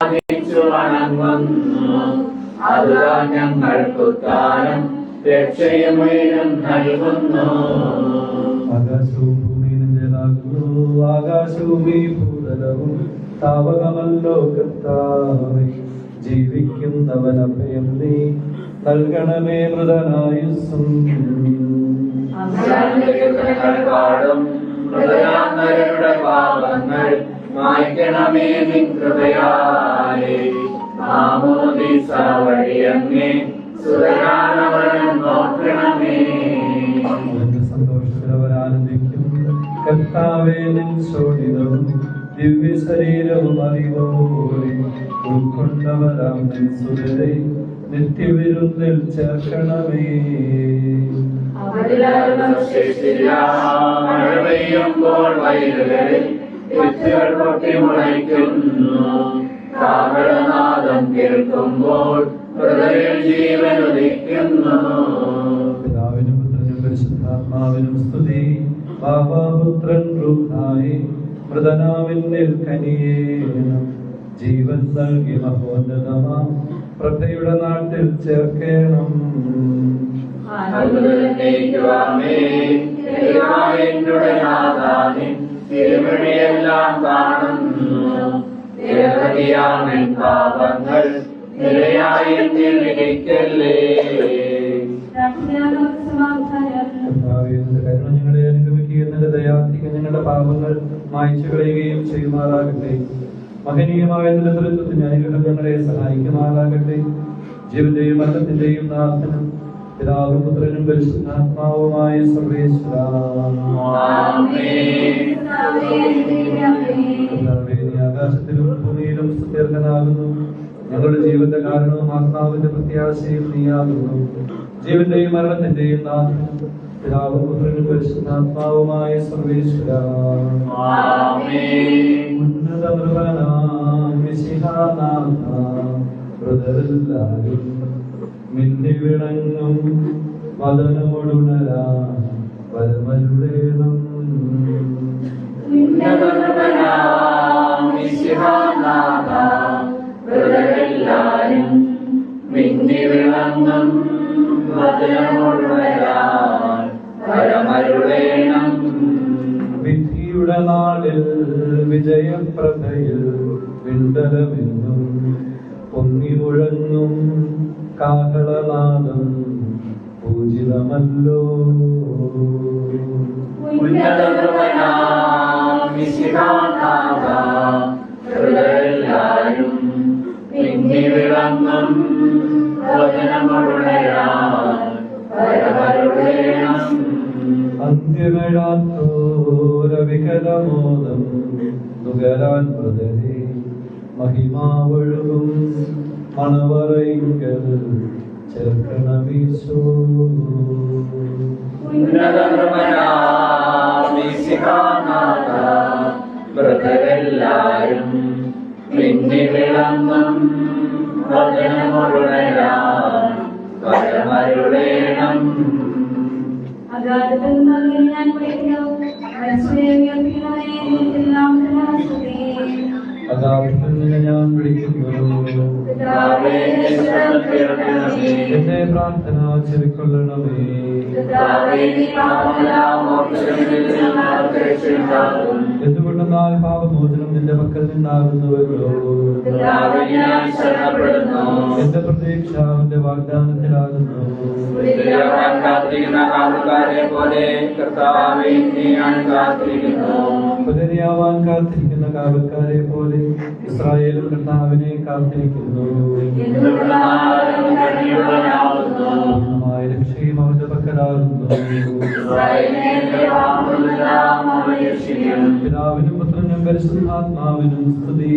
ആരാധിച്ചു വണങ്ങുന്നു ഞങ്ങൾക്ക് ഞങ്ങൾക്കുത്താനം രക്ഷയുമേലും നൽകുന്നു. ആകാശവും ഭൂമി നിന്റേതാകുന്നു ആകാശവും ഈ ഭൂതലവും താവകമല്ലോ കർത്താവേ ജീവിക്കുന്നവൻ അഭയം നീ നൽകണമേ മൃതനായുസ്സും. പാടും. പാപങ്ങൾ മായ്ക്കണമേ നിൻ കൃപയാലേ. ആമോദിസ വഴിയങ്ങേ സുതരാനവനം നോക്കണമേ. അവന്റെ സന്തോഷത്തിൽ അവർ ആനന്ദിക്കും കർത്താവേ നിൻ ശോണിതവും ദിവ്യ ശരീരവും അറിവോടെ ഉൾക്കൊണ്ടവരാം നിൻ സുതരെ നിത്യവിരുന്നിൽ ചേർക്കണമേ. ശേഷില്ല മഴ പെയ്യുമ്പോൾ വയലുകളിൽ വിത്തുകൾ പൊട്ടി മുളയ്ക്കുന്നു കാവളനാദം കേൾക്കുമ്പോൾ ഹൃദയ ജീവൻ ഉദിക്കുന്നു പിതാവിനും പുത്രനും പരിശുദ്ധാത്മാവിനും സ്തുതി. റൂഹായി ജീവൻ നൽകി മഹോന്നതമാം. പ്രഭയുടെ നാട്ടിൽ ചേർക്കേണം. തിരുമണിയെല്ലാം കാണുന്നു. ദേവതയാമിൻ പാപങ്ങൾ നിന്റെ കരുണ ഞങ്ങളെ അനുഗമിക്കുകയും നിന്റെ ദയാധികം ഞങ്ങളുടെ പാപങ്ങൾ മായച്ചു കളയുകയും ചെയ്യുമാറാകട്ടെ. മഹനീയമായ നിലനിർത്തത്തിന് അനുഗ്രഹം സഹായിക്കുമാറാകട്ടെ. ജീവന്റെയും മരണത്തിന്റെയും നാഥനും പിതാവും പുത്രനും പരിശുദ്ധാത്മാവുമായ സർവേശ്വര. ആകാശത്തിലും ഭൂമിയിലും സുദീർഘനാകുന്നു ഞങ്ങളുടെ ജീവന്റെ കാരണവും ആത്മാവിന്റെ പ്രത്യാശയും നീയാകുന്നു. ജീവന്റെയും മരണത്തിന്റെയും നാഥനും പിതാവും പുത്രനും പരിശുദ്ധാത്മാവുമായ സർവേശ്വര. ഉന്നത മൃഗനാം ഹൃദയരെല്ലാരും മിന്നി വിളങ്ങും പതനമൊടുണരാ വരമരുളേണം കാഹളനാദം പൂജിതമല്ലോ. അന്ത്യമിഴാത്തോരവികലമോദം നുകരാൻ മൃതരെ മഹിമാവൊഴുകും. മണവറയിങ്കൽ ചേർക്കണമീശോ ബ്രതരെല്ലാരും മിന്നി വിളങ്ങും വചനമൊഴുവരാൻ പരമരുളേണം. അഗാധത്തിൽ നിന്ന് ഞാൻ വിളിക്കുന്നു. മനുഷ്യരെ ഉയർത്തുന്നവനെ അതാർത്ഥം ഞാൻ വിളിക്കുന്നു. എന്നെ പ്രാർത്ഥന ചെവിക്കൊള്ളണമേ. എന്തുകൊണ്ടെന്നാൽ പാപമോചനം നിന്റെ പക്കൽ നിന്നാകുന്നുവല്ലോ എന്റെ പ്രതീക്ഷ അവന്റെ വാഗ്ദാനത്തിലാകുന്നു ഉപരിയാവാൻ കാത്തിരിക്കുന്ന കാവൽക്കാരെ പോലെ ഇസ്രായേലും കർത്താവിനെ കാത്തിരിക്കുന്നു. രക്ഷയും അവന്റെ പക്കലാകുന്നു. പിതാവിനും പുത്രനും പരിശുദ്ധാത്മാവിനും സ്തുതി.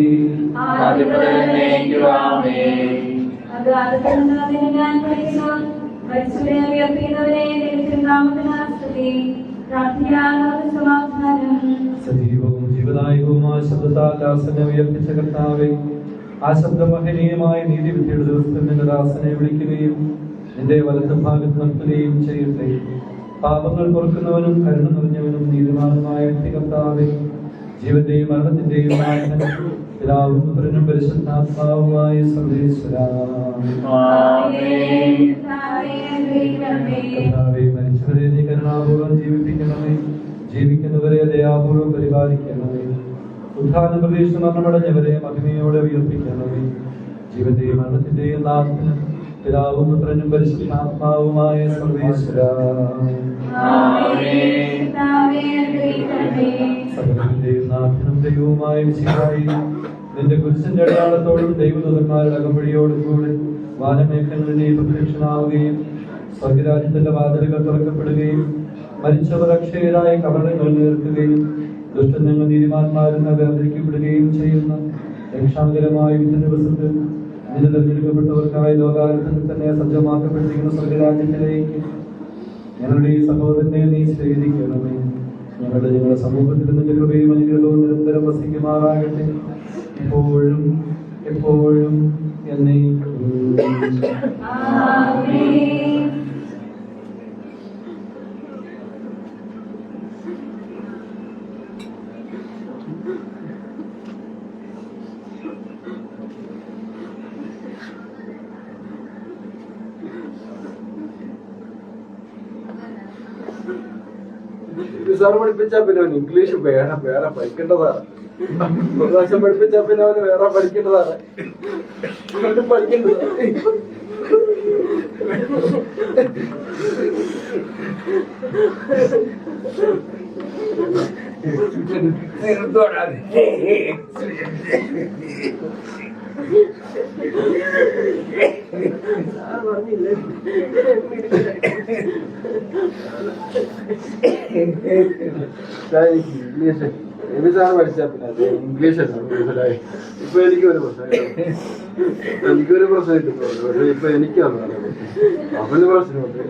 സജീവവും ജീവദായകവുമായ ശബ്ദത്താൽ ദാസനെ ഉയർപ്പിച്ച കർത്താവെ ആ ശബ്ദമഹനീയമായ നീതിവിധിയുടെ ദിവസത്തിൽ നിന്റെ ദാസനെ വിളിക്കുകയും നിന്റെ വലത്ത് ഭാഗത്ത് നിർത്തുകയും ചെയ്യട്ടെ. പാപങ്ങൾ പൊറുക്കുന്നവനും കരുണ നിറഞ്ഞവനും നീതിമാനുമായ കർത്താവെ ജീവന്റെയും മരണത്തിന്റെയും പിതാവും പുത്രനും പരിശുദ്ധാത്മാവും പരിശുദ്ധാത്മാവുമായ സർവേശ്വര. കർത്താവേ മരിച്ചവരെ നീ കരുണാപൂർവം ജീവിപ്പിക്കണമേ. ജീവിക്കുന്നവരെ ദയാപൂർവം പരിപാലിക്കണമേ. ഉദ്ധാന പ്രദേശം മരണമടഞ്ഞവരെ മഹിമയോടെ ഉയർപ്പിക്കണമേ. ജീവന്റെയും മരണത്തിന്റെയും നാഥനും പിതാവും പുത്രനും പരിശുദ്ധാത്മാവുമായ സർവേശ്വര. നിന്റെ കുരിശിന്റെ അടയാളത്തോടും ദൈവദൂതന്മാരുടെ അകമ്പടിയോടും കൂടെ വാനമേഖലകളിലെ പ്രത്യക്ഷനാവുകയും സ്വർഗരാജ്യത്തിന്റെ വാതിലുകൾ തുറക്കപ്പെടുകയും മരിച്ചവർ അക്ഷയരായ കവറങ്ങൾ നേർക്കുകയും ദുഷ്ടങ്ങൾ നീതിമാന്മാരെന്ന് വേദനിക്കപ്പെടുകയും ചെയ്യുന്ന രക്ഷാകരമായ വിധ ദിവസത്തിൽ നിന്നെ തെരഞ്ഞെടുക്കപ്പെട്ടവർക്കായി ലോകാരത്തിൽ തന്നെ സജ്ജമാക്കപ്പെട്ടിരിക്കുന്ന സ്വർഗരാജ്യത്തിലേക്ക് ഞങ്ങളുടെ ഈ സഹോദരനെ നീ സ്വീകരിക്കണമേ. ഞങ്ങളുടെ ഞങ്ങളുടെ സമൂഹത്തിൽ നിന്റെ കൃപയും അനുഗ്രഹവും നിരന്തരം വസിക്കുമാറാകട്ടെ. എപ്പോഴും എപ്പോഴും എന്നേക്കും സാർ പഠിപ്പിച്ചാ പിന്നെ അവന് ഇംഗ്ലീഷ് വേണം വേറെ പഠിക്കേണ്ടതാണ്. ഒരു പ്രാവശ്യം പഠിപ്പിച്ചാ പിന്നെ അവന് വേറെ പഠിക്കേണ്ടതാണ്. പഠിക്കേണ്ടത്. പഠിക്കേണ്ടതാണ് ഇംഗ്ലീഷ് എബി സാർ പഠിച്ചാ പിന്നെ അത് ഇംഗ്ലീഷ് അല്ല മനസ്സിലായി ഇപ്പൊ എനിക്ക് ഒരു പ്രശ്നമില്ല എനിക്കൊരു പ്രശ്നം കിട്ടുന്നുണ്ട് പക്ഷെ ഇപ്പൊ എനിക്ക് അവന് പ്രശ്നമുണ്ട്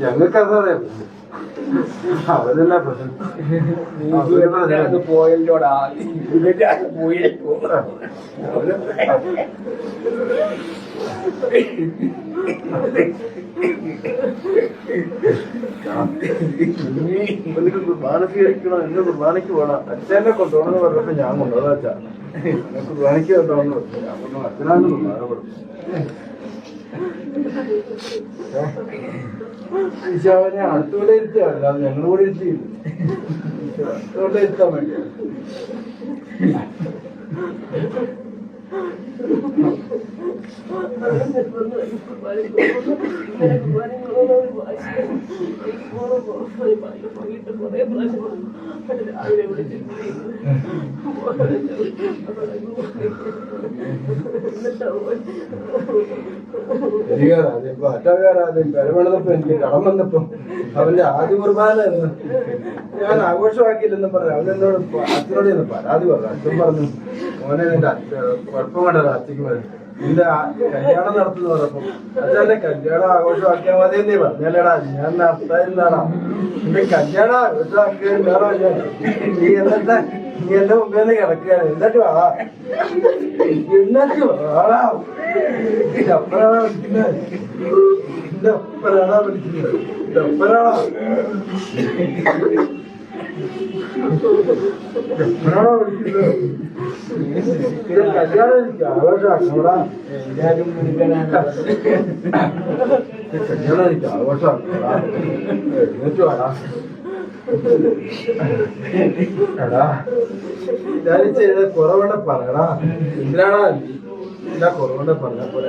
ഞങ്ങൾക്ക് അതാണ് അവനല്ല പ്രശ്നം? പോയല്ലോടാ. പോയല്ലോ. അവന് ഇവർക്ക് കുർബാനക്ക് എന്നെ കുർബാനക്ക് പോണം. അച്ഛനെ കൊണ്ടുപോകണമെന്ന് പറഞ്ഞപ്പോ ഞാൻ കൊണ്ടുപോകാ അച്ഛാ. കുർബാനക്ക് കൊണ്ടുപോകണം അച്ഛനാണ് കുർബാന കൊടുത്തു ഈശോനെ അടുത്തുകൂടെ ഇരുത്തുക അല്ലാതെ ഞങ്ങൾ കൂടെ ഇരുത്തിയില്ല അടുത്തുകൂടെ ഇരുത്താൻ വേണ്ടി വന്നപ്പോ അവന്റെ ആദ്യ കുർബാന ഞാൻ ആഘോഷമാക്കിയില്ലെന്നും പറഞ്ഞു അവനെന്നോട് അച്ഛനോട് പരാതി പറഞ്ഞു. അച്ഛൻ പറഞ്ഞു മോനെ നിന്റെ അച്ഛ കുഴപ്പം കണ്ടത് അച്ഛക്ക് കല്യാണം നടത്തുന്ന പറഞ്ഞപ്പോ അച്ഛന്റെ കല്യാണം ആഘോഷമാക്കിയാൽ മതി എന്നേ പറഞ്ഞല്ലേടാ ഞാൻ നടത്തായിരുന്നാടാ നിന്റെ കല്യാണം ആഘോഷമാക്കിയാണോ ഞാൻ നീ എന്നിട്ട് നീ എന്റെ മുമ്പിൽ നിന്ന് കിടക്കുകയാണ്. എന്നിട്ട് വാ. എന്നിട്ട് വാടാ അപ്പഴാണ് വിളിക്കുന്നത്. അപ്പനാണോ എപ്പോഴാണോ വിളിക്കുന്നത് കല്യാണം ആഘോഷമാക്കണോടാ കല്യാണം എനിക്ക് ആഘോഷമാക്കണോടാ എഴുന്നേറ്റ് വാടാ എടാ ഞാൻ ചെയ്ത കുറവുണ്ട് പറയടാ എന്തിനാടാ നീ എന്താ കുറവുണ്ട് പറഞ്ഞ പോലെ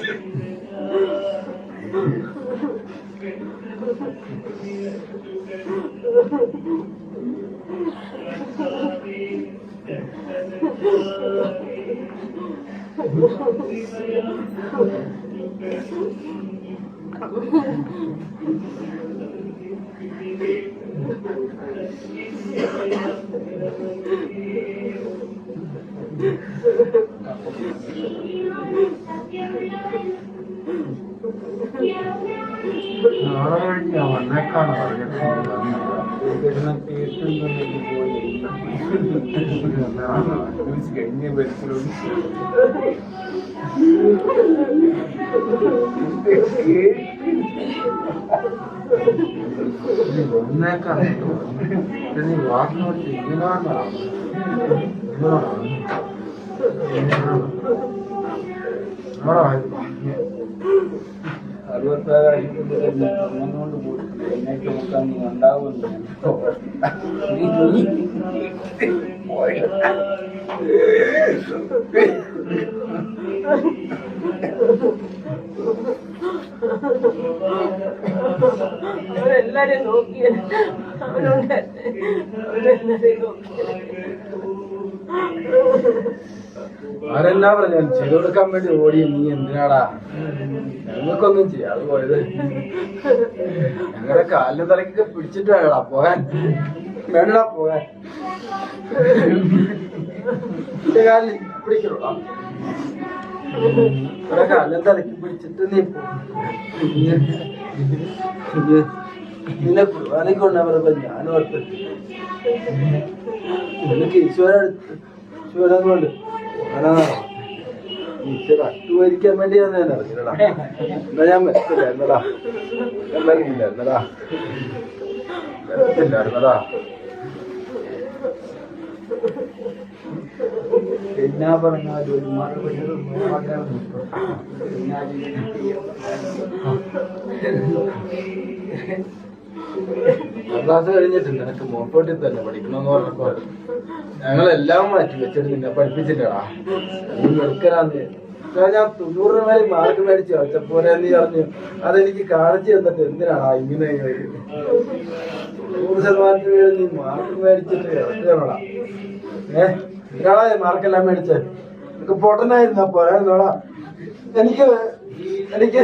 Yeah, yeah. 나라를 양원할까는 모르겠습니다. 저는 띠뚱거리고 눈치가 있는 걸 들어오고 못날까는 근데 와서 이겨나나 이겨나나 뭐라 하지 마. വാക്കിനോട്ട് ഇങ്ങനെയാണോ അറുപത്താറായിരത്തി പോയിട്ടുണ്ട് എന്നേക്ക് നോക്കാൻ നീ ഉണ്ടാവുമെന്ന് അവരെല്ലാരെയും നോക്കിയ അവനുണ്ട് അവരെല്ലാരെയും നോക്കിയ ആരെന്നാ പറഞ്ഞു ചെയ്തു കൊടുക്കാൻ വേണ്ടി ഓടി നീ എന്തിനാടാ? ഞങ്ങൾക്കൊന്നും ചെയ്യാതെ പോയത്. ഞങ്ങളുടെ കാലിന് തലക്കൊക്കെ പിടിച്ചിട്ട് വേണടാ പോകാൻ. വേണ്ടടാ പോകാൻ. കാലിൽ പിടിക്കണോടാ? ഇവിടെ കാലിന് തലക്ക് പിടിച്ചിട്ട് നീ നിന്നെ കുർബാനയ്ക്ക് കൊണ്ടുവന്നപ്പോ ഞാൻ ഓർത്ത് നിനക്ക് ഈശ്വര അടുത്ത് ഈശ്വരൻ കൊണ്ട് അട്ടുവരിക്കാൻ വേണ്ടിയാണ് ഞാൻ അറിഞ്ഞില്ലടാ എന്നാ ഞാൻ മെസ്സിലായിരുന്നടാ എന്നടാ മെസ്സില്ലായിരുന്നടാ എന്നാ പറഞ്ഞാലും ഒരു മറുപടി നോക്കാൻ ക്ലാസ് കഴിഞ്ഞിട്ടുണ്ട്. എനിക്ക് മോട്ടോട്ടി തന്നെ പഠിക്കണമെന്ന് പറഞ്ഞപ്പോ ഞങ്ങളെല്ലാം മാറ്റി വെച്ചിട്ട് നിന്നെ പഠിപ്പിച്ചില്ലടാ നീ മെടുക്കലാന്ന് ഇതാ ഞാൻ തൊണ്ണൂറ് മേലെ മാർക്ക് മേടിച്ചു വെച്ചപ്പോലെ നീ പറഞ്ഞു അതെനിക്ക് കാണിച്ചു തന്നിട്ട് എന്തിനാണ് ഇങ്ങനെ നൂറ് ശതമാനത്തിന് വേണ്ടി നീ മാർക്ക് മേടിച്ചിട്ട് ഇറക്കുകയാണോടാ ഏഹ് എന്തിനാടാ മാർക്കെല്ലാം മേടിച്ചത് എനിക്ക് പൊട്ടനായിരുന്നാ പോരായിരുന്നോടാ എനിക്ക് എനിക്ക്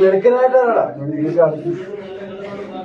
മെടുക്കനായിട്ടാണോടാ നീ